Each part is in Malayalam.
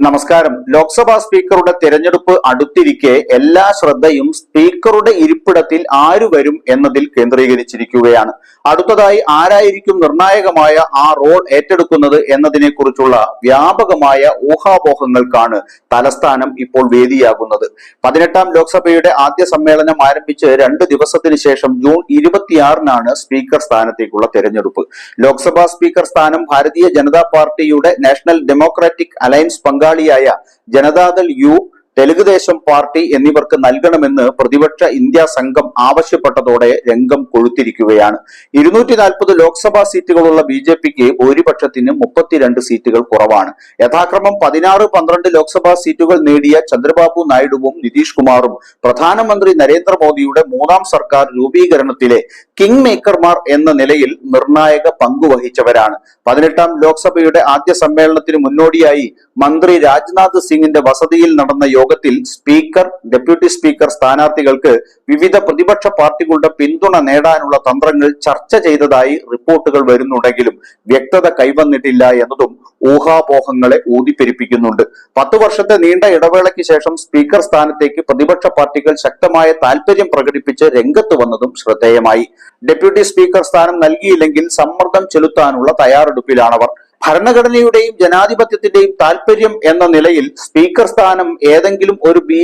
നമസ്കാരം. ലോക്സഭാ സ്പീക്കറുടെ തെരഞ്ഞെടുപ്പ് അടുത്തിരിക്കെ എല്ലാ ശ്രദ്ധയും സ്പീക്കറുടെ ഇരിപ്പിടത്തിൽ ആര് വരും എന്നതിൽ കേന്ദ്രീകരിച്ചിരിക്കുകയാണ്. അടുത്തതായി ആരായിരിക്കും നിർണായകമായ ആ റോൾ ഏറ്റെടുക്കുന്നത് എന്നതിനെ കുറിച്ചുള്ള വ്യാപകമായ ഊഹാപോഹങ്ങൾക്കാണ് തലസ്ഥാനം ഇപ്പോൾ വേദിയാകുന്നത്. പതിനെട്ടാം ലോക്സഭയുടെ ആദ്യ സമ്മേളനം ആരംഭിച്ച് രണ്ട് ദിവസത്തിന് ശേഷം ജൂൺ ഇരുപത്തിയാറിനാണ് സ്പീക്കർ സ്ഥാനത്തേക്കുള്ള തെരഞ്ഞെടുപ്പ്. ലോക്സഭാ സ്പീക്കർ സ്ഥാനം ഭാരതീയ ജനതാ പാർട്ടിയുടെ നാഷണൽ ഡെമോക്രാറ്റിക് അലയൻസ് പങ്കാളിയായ ജനതാദൾ യു തെലുഗുദേശം പാർട്ടി എന്നിവർക്ക് നൽകണമെന്ന് പ്രതിപക്ഷ ഇന്ത്യ സംഘം ആവശ്യപ്പെട്ടതോടെ രംഗം കൊഴുത്തിരിക്കുകയാണ്. ഇരുന്നൂറ്റി നാൽപ്പത് ലോക്സഭാ സീറ്റുകളുള്ള ബി ജെ പിക്ക് ഭൂരിപക്ഷത്തിന് മുപ്പത്തിരണ്ട് സീറ്റുകൾ കുറവാണ്. യഥാക്രമം പതിനാറ് പന്ത്രണ്ട് ലോക്സഭാ സീറ്റുകൾ നേടിയ ചന്ദ്രബാബു നായിഡുവും നിതീഷ് കുമാറും പ്രധാനമന്ത്രി നരേന്ദ്രമോദിയുടെ മൂന്നാം സർക്കാർ രൂപീകരണത്തിലെ കിങ് മേക്കർമാർ എന്ന നിലയിൽ നിർണായക പങ്കുവഹിച്ചവരാണ്. പതിനെട്ടാം ലോക്സഭയുടെ ആദ്യ സമ്മേളനത്തിന് മുന്നോടിയായി മന്ത്രി രാജ്നാഥ് സിംഗിന്റെ വസതിയിൽ നടന്ന യോഗത്തിൽ സ്പീക്കർ ഡെപ്യൂട്ടി സ്പീക്കർ സ്ഥാനാർത്ഥികൾക്ക് വിവിധ പ്രതിപക്ഷ പാർട്ടികളുടെ പിന്തുണ നേടാനുള്ള തന്ത്രങ്ങൾ ചർച്ച ചെയ്തതായി റിപ്പോർട്ടുകൾ വരുന്നുണ്ടെങ്കിലും വ്യക്തത കൈവന്നിട്ടില്ല എന്നതും ഊഹാപോഹങ്ങളെ ഊതിപ്പെരിപ്പിക്കുന്നുണ്ട്. പത്തു വർഷത്തെ നീണ്ട ഇടവേളയ്ക്ക് ശേഷം സ്പീക്കർ സ്ഥാനത്തേക്ക് പ്രതിപക്ഷ പാർട്ടികൾ ശക്തമായ താൽപര്യം പ്രകടിപ്പിച്ച് രംഗത്ത് വന്നതും ശ്രദ്ധേയമായി. ഡെപ്യൂട്ടി സ്പീക്കർ സ്ഥാനം നൽകിയില്ലെങ്കിൽ സമ്മർദ്ദം ചെലുത്താനുള്ള തയ്യാറെടുപ്പിലാണവർ ഭരണഘടനയുടെയും ജനാധിപത്യത്തിന്റെയും താല്പര്യം എന്ന നിലയിൽ സ്പീക്കർ സ്ഥാനം ഏതെങ്കിലും ഒരു ബി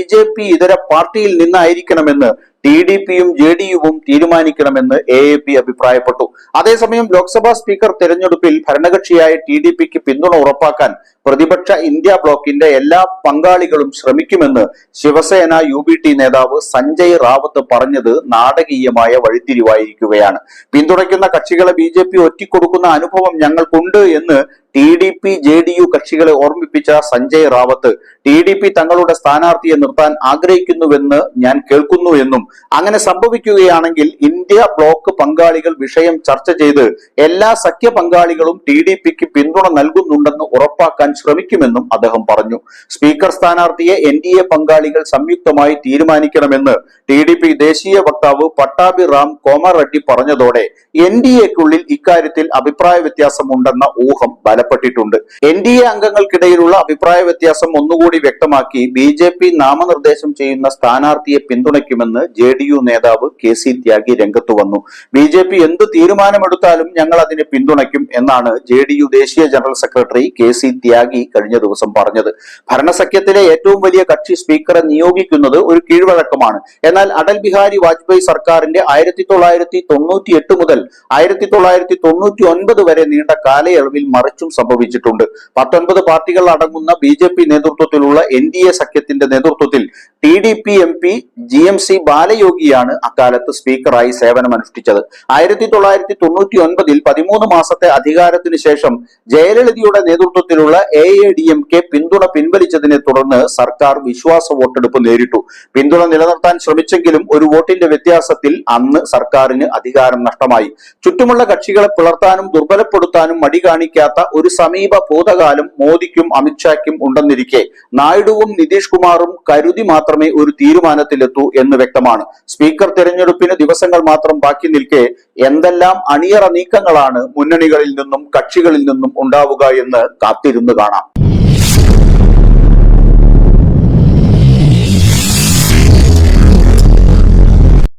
ഇതര പാർട്ടിയിൽ നിന്നായിരിക്കണമെന്ന് ടി ഡി പിയും ജെ ഡി യുവും തീരുമാനിക്കണമെന്ന് എ എ പി അഭിപ്രായപ്പെട്ടു. അതേസമയം ലോക്സഭാ സ്പീക്കർ തെരഞ്ഞെടുപ്പിൽ ഭരണകക്ഷിയായ ടി ഡി പിക്ക് പിന്തുണ ഉറപ്പാക്കാൻ പ്രതിപക്ഷ ഇന്ത്യ ബ്ലോക്കിന്റെ എല്ലാ പങ്കാളികളും ശ്രമിക്കുമെന്ന് ശിവസേന യു ബി ടി നേതാവ് സഞ്ജയ് റാവത്ത് പറഞ്ഞത് നാടകീയമായ വഴിത്തിരിവായിരിക്കുകയാണ്. പിന്തുണയ്ക്കുന്ന കക്ഷികളെ ബി ജെ പി ഒറ്റിക്കൊടുക്കുന്ന അനുഭവം ഞങ്ങൾക്കുണ്ട് എന്ന് T D P J D U കക്ഷികളെ ഓർമ്മിപ്പിച്ച Sanjay Raut T D P തങ്ങളുടെ സ്ഥാനാർത്ഥിയെ നിർത്താൻ ആഗ്രഹിക്കുന്നുവെന്ന് ഞാൻ കേൾക്കുന്നു എന്നും അങ്ങനെ സംഭവിക്കുകയാണെങ്കിൽ ഇന്ത്യ ബ്ലോക്ക് പങ്കാളികൾ വിഷയം ചർച്ച ചെയ്ത് എല്ലാ സഖ്യ പങ്കാളികളും ടി ഡി പിക്ക് പിന്തുണ നൽകുന്നുണ്ടെന്ന് ഉറപ്പാക്കാൻ ശ്രമിക്കുമെന്നും അദ്ദേഹം പറഞ്ഞു. സ്പീക്കർ സ്ഥാനാർത്ഥിയെ എൻ ഡി എ പങ്കാളികൾ സംയുക്തമായി തീരുമാനിക്കണമെന്ന് ടി ഡി പി ദേശീയ വക്താവ് പട്ടാഭി റാം കോമറെഡ്ഡി പറഞ്ഞതോടെ എൻ ഡി എക്കുള്ളിൽ ഇക്കാര്യത്തിൽ അഭിപ്രായ വ്യത്യാസമുണ്ടെന്ന ഊഹം ബലപ്പെട്ടിട്ടുണ്ട്. എൻ ഡി എ അംഗങ്ങൾക്കിടയിലുള്ള അഭിപ്രായ വ്യത്യാസം ഒന്നുകൂടി വ്യക്തമാക്കി ബി ജെ പി നാമനിർദ്ദേശം ചെയ്യുന്ന സ്ഥാനാർത്ഥിയെ പിന്തുണയ്ക്കുമെന്ന് ജെ ഡി യു നേതാവ് കെ സി ത്യാഗി രംഗത്തു വന്നു. ബി ജെ പി എന്ത് തീരുമാനമെടുത്താലും ഞങ്ങൾ അതിനെ പിന്തുണയ്ക്കും എന്നാണ് ജെ ഡി യു ദേശീയ general secretary K C Tyagi കഴിഞ്ഞ ദിവസം പറഞ്ഞത്. ഭരണസഖ്യത്തിലെ ഏറ്റവും വലിയ കക്ഷി സ്പീക്കറെ നിയോഗിക്കുന്നത് ഒരു കീഴ്വഴക്കമാണ്. എന്നാൽ അടൽ ബിഹാരി വാജ്പേയി സർക്കാരിന്റെ ആയിരത്തി തൊള്ളായിരത്തി തൊണ്ണൂറ്റി എട്ട് മുതൽ ആയിരത്തി തൊള്ളായിരത്തി തൊണ്ണൂറ്റി ഒൻപത് വരെ നീണ്ട കാലയളവിൽ മറിച്ചും സംഭവിച്ചിട്ടുണ്ട്. പത്തൊൻപത് പാർട്ടികൾ അടങ്ങുന്ന ബി ജെ പി നേതൃത്വത്തിലുള്ള എൻ ഡി എ സഖ്യത്തിന്റെ നേതൃത്വത്തിൽ T D P M P G M C ബാലയോഗിയാണ് അക്കാലത്ത് സ്പീക്കറായി സേവനമനുഷ്ഠിച്ചത്. ആയിരത്തി തൊള്ളായിരത്തി തൊണ്ണൂറ്റി ഒൻപതിൽ പതിമൂന്ന് മാസത്തെ അധികാരത്തിന് ശേഷം ജയലളിതയുടെ നേതൃത്വത്തിലുള്ള A A D M K പിന്തുണ പിൻവലിച്ചതിനെ തുടർന്ന് സർക്കാർ വിശ്വാസ വോട്ടെടുപ്പ് നേരിട്ടു. പിന്തുണ നിലനിർത്താൻ ശ്രമിച്ചെങ്കിലും ഒരു വോട്ടിന്റെ വ്യത്യാസത്തിൽ അന്ന് സർക്കാരിന് അധികാരം നഷ്ടമായി. ചുറ്റുമുള്ള കക്ഷികളെ പിളർത്താനും ദുർബലപ്പെടുത്താനും മടി കാണിക്കാത്ത ഒരു സമീപ ഭൂതകാലം മോദിക്കും അമിത്ഷായ്ക്കും ഉണ്ടെന്നിരിക്കെ നായിഡുവും നിതീഷ് കുമാറും കരുതി മാത്രമേ ഒരു തീരുമാനത്തിലെത്തൂ എന്ന് വ്യക്തമാണ്. സ്പീക്കർ തെരഞ്ഞെടുപ്പിന് ദിവസങ്ങൾ മാത്രം ബാക്കി നിൽക്കെ എന്തെല്ലാം അണിയറ നീക്കങ്ങളാണ് മുന്നണികളിൽ നിന്നും കക്ഷികളിൽ നിന്നും ഉണ്ടാവുക എന്ന് കാത്തിരുന്ന് കാണാം.